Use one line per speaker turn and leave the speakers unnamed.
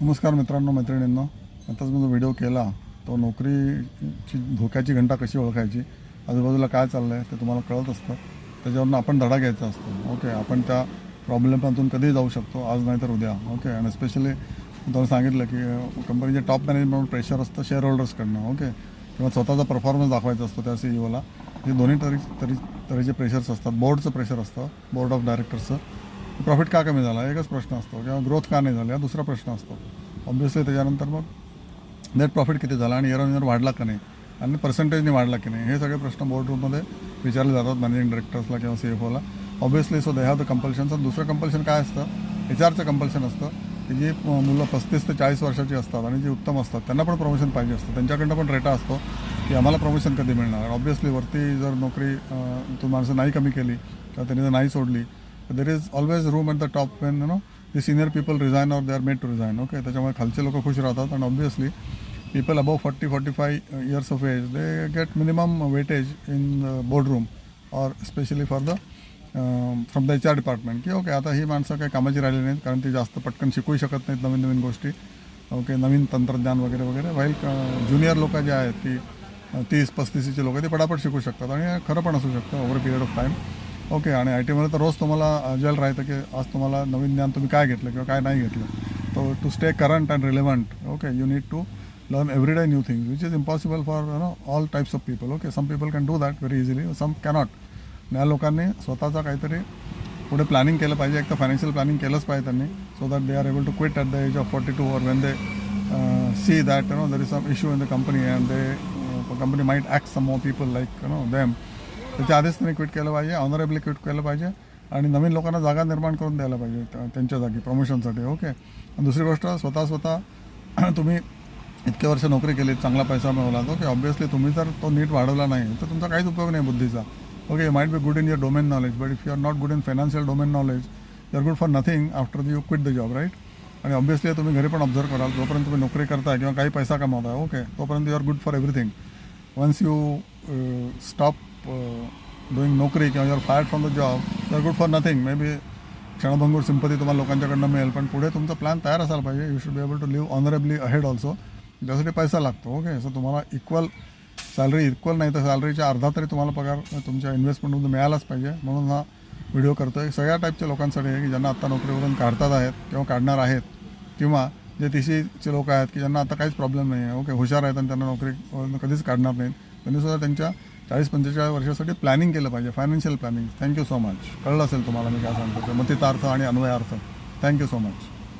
नमस्कार मित्रांनो मैत्रिणींनो. आताच मी जो व्हिडिओ केला तो नोकरीची धोक्याची घंटा कशी ओळखायची आजूबाजूला काय चाललं आहे ते तुम्हाला कळत असतं. त्याच्यावरून आपण धडा घ्यायचा असतो. ओके आपण त्या प्रॉब्लेमातून कधीही जाऊ शकतो आज नाही तर उद्या. ओके आणि स्पेशली तुम्हाला सांगितलं की कंपनीचे टॉप मॅनेजमेंट प्रेशर असतं शेअर होल्डर्सकडनं ओके किंवा स्वतःचा परफॉर्मन्स दाखवायचा असतो त्या सी ओला हे दोन्ही तरी तरी तऱ्हेचे प्रेशर्स असतात. बोर्डचं प्रेशर असतं. बोर्ड ऑफ डायरेक्टर्सचं प्रॉफिट का कमी झाला? एकच प्रश्न असतो. किंवा ग्रोथ का नाही झाली? हा दुसरा प्रश्न असतो. ऑब्व्हियसली त्याच्यानंतर मग नेट प्रॉफिट किती झाला आणि इयर ऑन इयर वाढला का नाही? आणि पर्सेंटेजने वाढला की नाही? हे सगळे प्रश्न बोर्ड रूममध्ये विचारले जातात मॅनेजिंग डिरेक्टर्सला किंवा C F Ola obviously so they have the कंपल्शनचं दुसरं कंपल्शन काय असतं? एच आरचं कंपल्शन असतं की जी मुलं पस्तीस ते चाळीस वर्षाची असतात आणि जी उत्तम असतात त्यांना पण प्रमोशन पाहिजे असतं. त्यांच्याकडनं पण रेटा असतो की आम्हाला प्रमोशन कधी मिळणार? ऑब्व्हियसली वरती जर नोकरी तू माणसं नाही कमी केली किंवा त्यांनी जर नाही सोडली there is always room at the top when you know the senior people resign or they are made to resign okay त्याच्यामुळे खालचे लोक खुश राहतात आणि obviously people above 40 45 years of age they get minimum weightage in board room or specially for the from the H R department की okay आता ही माणसं काही कामाची राहिली नाहीत कारण ती जास्त पटकन शिकूही शकत नाहीत नवीन नवीन गोष्टी ओके नवीन तंत्रज्ञान वगैरे वगैरे. वाईल ज्युनियर लोक जे आहेत ती तीस पस्तीसीचे लोक ते पटापट शिकू शकतात आणि खरं पण असू शकतं over period of time okay आणि आय टीमध्ये तर रोज तुम्हाला जेल राहतं की आज तुम्हाला नवीन ज्ञान तुम्ही काय घेतलं किंवा काय नाही घेतलं तो to stay current and relevant okay you need to learn every day new things which is impossible for you know all types of people okay some people can do that very easily some cannot. या लोकांनी स्वतःचा काहीतरी पुढे planning केलं पाहिजे एक तर financial planning केलंच पाहिजे त्यांनी so that they are able to quit at the age of forty two or when they see that you know there is some issue in the company and they company might act some more people like you know them त्याच्या आधीच त्यांनी quit केलं पाहिजे honourably quit केलं पाहिजे आणि नवीन लोकांना जागा निर्माण करून द्यायला पाहिजे त्यांच्या जागी प्रमोशनसाठी ओके आणि दुसरी गोष्ट स्वतः स्वतः तुम्ही इतके वर्ष नोकरी केली चांगला पैसा मिळवला ओके ऑब्वियसली तुम्ही जर तो नीट वाढवला नाही तर तुमचा काहीच उपयोग नाही बुद्धीचा okay might be good in your domain knowledge but if you are not good in financial domain knowledge you are good for nothing after the you quit the job right आणि ऑब्व्हियसली तुम्ही घरी पण observe कराल जोपर्यंत तुम्ही नोकरी करताय किंवा काही पैसा कमावताय ओके तोपर्यंत you are good for everything once you stop doing नोकरी किंवा your fire from the job your good for nothing may be क्षणभंगूर sympathy तुम्हाला लोकांच्याकडनं मिळेल पण पुढे तुमचा प्लॅन तयार असायला पाहिजे. You should be able to live honourably ahead also त्यासाठी पैसा लागतो ओके सो तुम्हाला इक्वल सॅलरी इक्वल नाही तर सॅलरीच्या अर्धा तरी तुम्हाला पगार तुमच्या इन्व्हेस्टमेंटमधून मिळालाच पाहिजे. म्हणून हा व्हिडिओ करतो आहे सगळ्या टाईपच्या लोकांसाठी आहे की ज्यांना आत्ता नोकरीवरून काढतात आहेत किंवा काढणार आहेत किंवा जे तिशीचे लोक आहेत की ज्यांना आता काहीच प्रॉब्लेम नाही आहे ओके हुशार आहेत आणि त्यांना नोकरी कधीच काढणार नाहीत. त्यांनी सुद्धा त्यांच्या चाळीस पंचेचाळीस वर्षासाठी प्लॅनिंग केलं पाहिजे financial planning thank you so much कळलं असेल तुम्हाला मी काय सांगतो ते मतितार्थ आणि अन्वयार्थ. Thank you so much